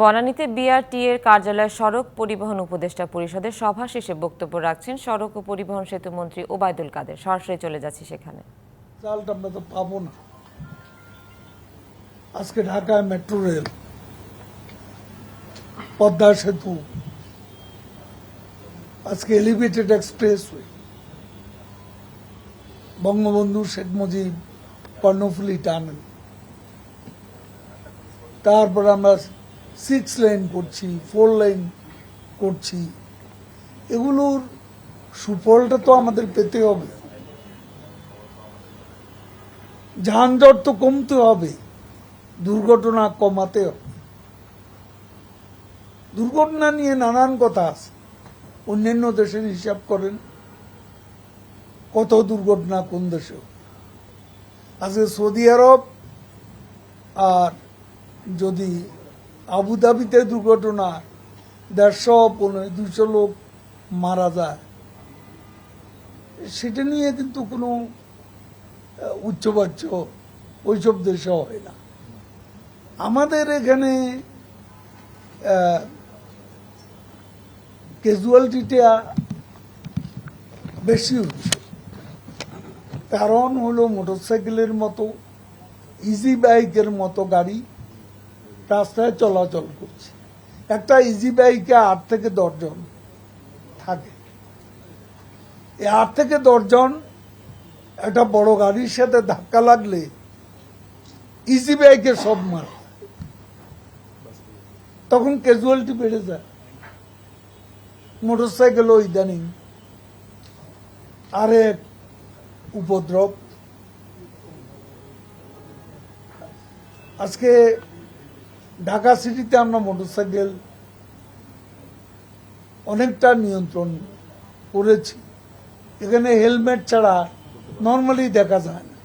বনানীতে BRT এর কার্যালয় সড়ক পরিবহন উপদেষ্টা পরিষদের সভা শেষে বক্তব্য রাখছেন সড়ক ও পরিবহন সেতু মন্ত্রী ওবায়দুল কাদের। সরাসরি চলে যাচ্ছি সেখানে। আজকে ঢাকায় মেট্রো রেল, পদ্মা সেতু, আজকে elevated expressway Bangabandhu Sheikh Mujib Karnaphuli tunnel. তারপর আমরা সিক্স লাইন করছি ফোর লাইন করছি। এগুলোর সুফলটা তো আমাদের পেতে হবে। যানজট তো কমতে হবে, দুর্ঘটনা কমাতে হবে। দুর্ঘটনা নিয়ে নানান কথা আছে। অন্যান্য দেশের হিসাব করেন, কত দুর্ঘটনা কোন দেশে আজকে সৌদি আরব আর যদি আবুধাবিতে দুর্ঘটনা, দেড়শো পনেরো দুশো লোক মারা যায়। সেটা নিয়ে কিন্তু কোনো উচ্চবাচ্য ওইসব দেশে হয় না। আমাদের এখানে ক্যাজুয়ালিটিটা বেশি হচ্ছে। কারণ হলো মোটরসাইকেলের মতো ইজি বাইকের মতো গাড়ি রাস্তায় চলাচল করছে। একটা ইজি বাইকে আট থেকে দশজন থাকে। এই আট থেকে দশজন একটা বড় গাড়ির সাথে ধাক্কা লাগলে ইজি বাইকে সব মার। তখন ক্যাজুয়ালিটি বেড়ে যায়। মোটর মোটরসাইকেলও ইদানিং আরেক উপদ্রব। আজকে ঢাকা সিটিতে আমরা মোটরসাইকেল অনেকটা নিয়ন্ত্রণ করেছি। এখানে হেলমেট ছাড়া নর্মালি দেখা যায় না।